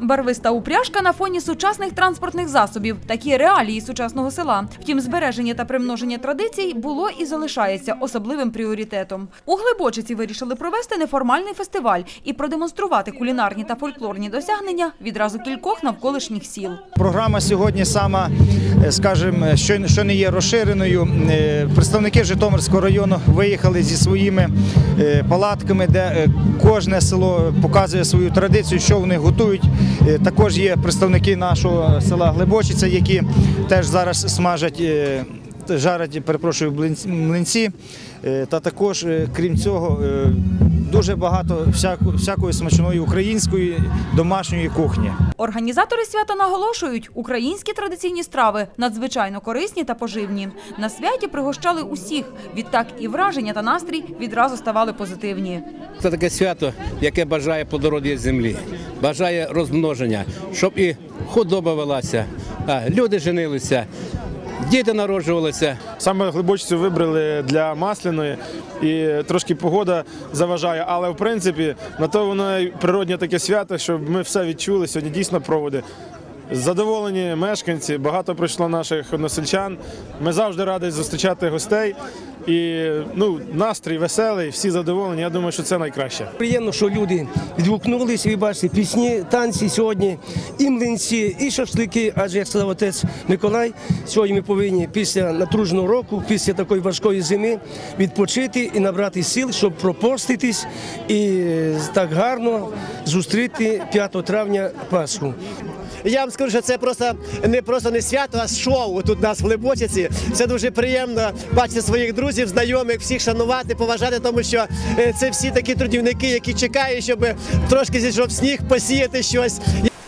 Барвиста упряжка на фоні сучасних транспортних засобів, такі реалії сучасного села. Втім, збереження та примноження традицій було і залишається особливим пріоритетом. У Глибочиці вирішили провести неформальний фестиваль і продемонструвати кулінарні та фольклорні досягнення відразу кількох навколишніх сіл. Програма сьогодні сама, скажімо, що, що не є розширеною. Е, Представники Житомирського району виїхали зі своїми е, палатками, де е, кожне село показує свою традицію, що вони готують. Е, Також є представники нашого села Глибочиця, які теж зараз смажать. Жарять, перепрошую, млинці. Е, Та також, е, крім цього, е, дуже багато всякої смачної української домашньої кухні. Організатори свята наголошують, українські традиційні страви надзвичайно корисні та поживні. На святі пригощали усіх. Відтак і враження та настрій відразу ставали позитивні. Це таке свято, яке бажає плодородія землі, бажає розмноження, щоб і худоба велася, а люди женилися, діти народжувалися. Саме глибочицю вибрали для масляної і трошки погода заважає, але в принципі на то воно природне таке свято, щоб ми все відчули. Сьогодні дійсно проводи. Задоволені мешканці, багато прийшло наших односельчан. Ми завжди раді зустрічати гостей. І ну, настрій веселий, всі задоволені. Я думаю, що це найкраще. Приємно, що люди відгукнулися, ви бачите, пісні, танці сьогодні, і млинці, і шашлики. Адже як сказав отець Миколай, сьогодні ми повинні після натруженого року, після такої важкої зими відпочити і набрати сил, щоб пропоститись і так гарно зустріти 5 травня Пасху. Я вам скажу, що це просто не просто не свято, а шоу тут у нас в Глибочиці. Це дуже приємно бачити своїх друзів, знайомих, всіх шанувати, поважати, тому що е, це всі такі трудівники, які чекають, щоб трошки зійшов сніг, посіяти щось.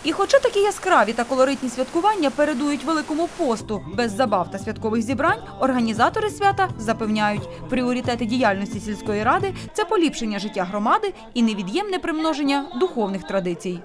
І хоча такі яскраві та колоритні святкування передують Великому посту без забав та святкових зібрань, організатори свята запевняють, пріоритети діяльності сільської ради це поліпшення життя громади і невід'ємне примноження духовних традицій.